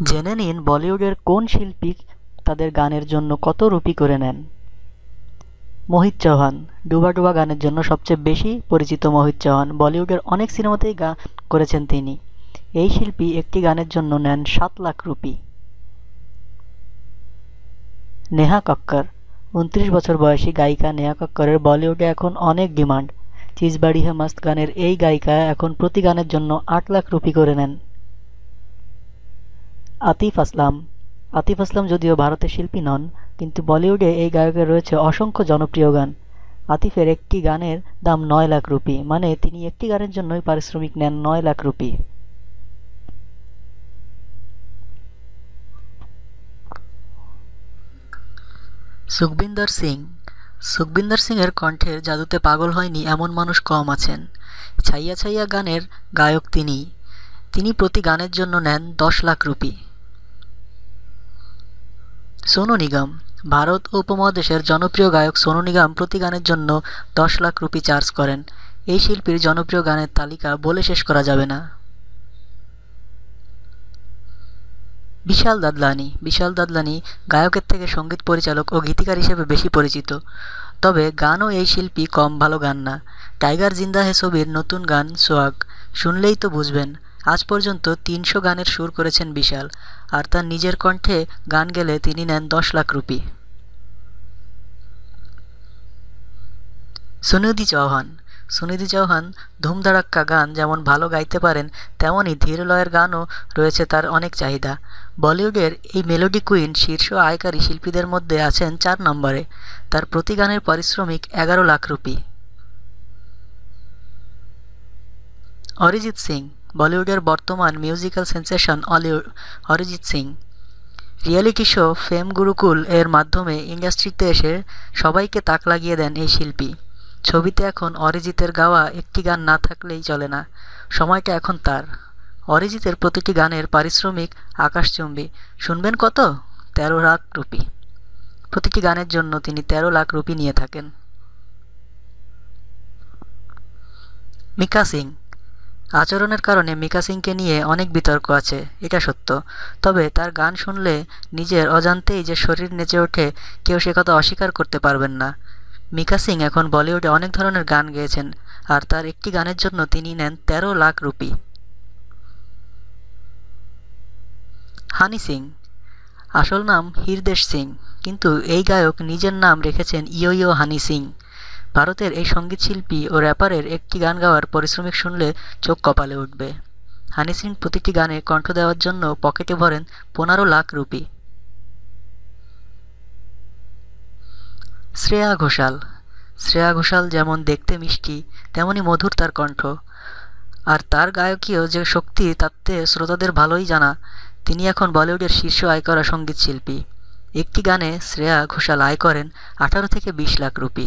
জেনে নিন বলিউডের কোন শিল্পী তাদের গানের জন্য কত রুপি করে নেন। মোহিত চৌহান, ডুবা ডুবা গানের জন্য সবচেয়ে বেশি পরিচিত মোহিত চৌহান। বলিউডের অনেক সিনেমাতেই গান করেছেন তিনি। এই শিল্পী একটি গানের জন্য নেন সাত লাখ রুপি। নেহা কক্কর, উনত্রিশ বছর বয়সী গায়িকা নেহা কক্করের বলিউডে এখন অনেক ডিমান্ড। চিজবাড়ি হে মাস্ত গানের এই গায়িকা এখন প্রতি গানের জন্য আট লাখ রুপি করে নেন। আতিফ আসলাম। আতিফ আসলাম যদিও ভারতের শিল্পী নন, কিন্তু বলিউডে এই গায়কের রয়েছে অসংখ্য জনপ্রিয় গান। আতিফের একটি গানের দাম নয় লাখ রুপি মানে তিনি একটি গানের জন্যই পারিশ্রমিক নেন নয় লাখ রুপি। সুখবিন্দর সিং। সুখবিন্দর সিংয়ের কণ্ঠের জাদুতে পাগল হয়নি এমন মানুষ কম আছেন। ছাইয়া ছাইয়া গানের গায়ক তিনি। তিনি প্রতি গানের জন্য নেন দশ লাখ রুপি। সোনু নিগম। ভারত উপমহাদেশের জনপ্রিয় গায়ক সোনু নিগম প্রতি গানের জন্য দশ লাখ রুপি চার্জ করেন। এই শিল্পীর জনপ্রিয় গানের তালিকা বলে শেষ করা যাবে না। বিশাল দাদলানি। বিশাল দাদলানি গায়কের থেকে সংগীত পরিচালক ও গীতিকার হিসেবে বেশি পরিচিত। তবে গানও এই শিল্পী কম ভালো গান না। টাইগার জিন্দা হে ছবির নতুন গান সোয়াগ শুনলেই তো বুঝবেন। আজ পর্যন্ত তিনশো গানের সুর করেছেন বিশাল, আর তার নিজের কণ্ঠে গান গেলে তিনি নেন দশ লাখ রুপি। সুনিধি চৌহান সুনিধি চৌহান ধুমধাড়াক্কা গান যেমন ভালো গাইতে পারেন তেমনই ধীর লয়ের গানও রয়েছে তার অনেক চাহিদা। বলিউডের এই মেলোডি কুইন শীর্ষ আয়কারী শিল্পীদের মধ্যে আছেন চার নম্বরে। তার প্রতি গানের পারিশ্রমিক এগারো লাখ রুপি। অরিজিৎ সিং বলিউডের বর্তমান musical sensation Arijit Singh. Reality show fame Gurukul এর মাধ্যমে ইন্ডাস্ট্রিতে এসে সবাইকে তাক লাগিয়ে দেন এই শিল্পী। ছবিতে এখন অরিজিতের গাওয়া একটি গান না থাকলেই চলে না। সময়টা এখন তার। অরিজিতের প্রতিটি গানের পারিশ্রমিক আকাশচুম্বী। শুনবেন কত? তেরো লাখ রুপি। প্রতিটি গানের জন্য তিনি তেরো লাখ রুপি নিয়ে থাকেন। মিকা সিং আচরণের কারণে মিকা সিংকে নিয়ে অনেক বিতর্ক আছে, এটা সত্য। তবে তার গান শুনলে নিজের অজান্তেই যে শরীর নেচে ওঠে, কেউ সে কথা অস্বীকার করতে পারবেন না। মিকা সিং এখন বলিউডে অনেক ধরনের গান গেয়েছেন, আর তার একটি গানের জন্য তিনি নেন তেরো লাখ রুপি। হানি সিং। আসল নাম হিরদেশ সিং, কিন্তু এই গায়ক নিজের নাম রেখেছেন ইয়ো ইয়ো হানি সিং। ভারতের এই সংগীত শিল্পী ও র্যাপারের একটি গান গাওয়ার পরিশ্রমিক শুনলে চোখ কপালে উঠবে। হানি সিং প্রতিটি গানে কণ্ঠ দেওয়ার জন্য পকেটে ভরেন পনেরো লাখ রুপি। শ্রেয়া ঘোষাল। শ্রেয়া ঘোষাল যেমন দেখতে মিষ্টি, তেমনি মধুর তার কণ্ঠ। আর তার গায়কীয় যে শক্তি তাতে শ্রোতাদের ভালোই জানা। তিনি এখন বলিউডের শীর্ষ আয় করা সংগীত শিল্পী একটি গানে শ্রেয়া ঘোষাল আয় করেন আঠারো থেকে বিশ লাখ রুপি।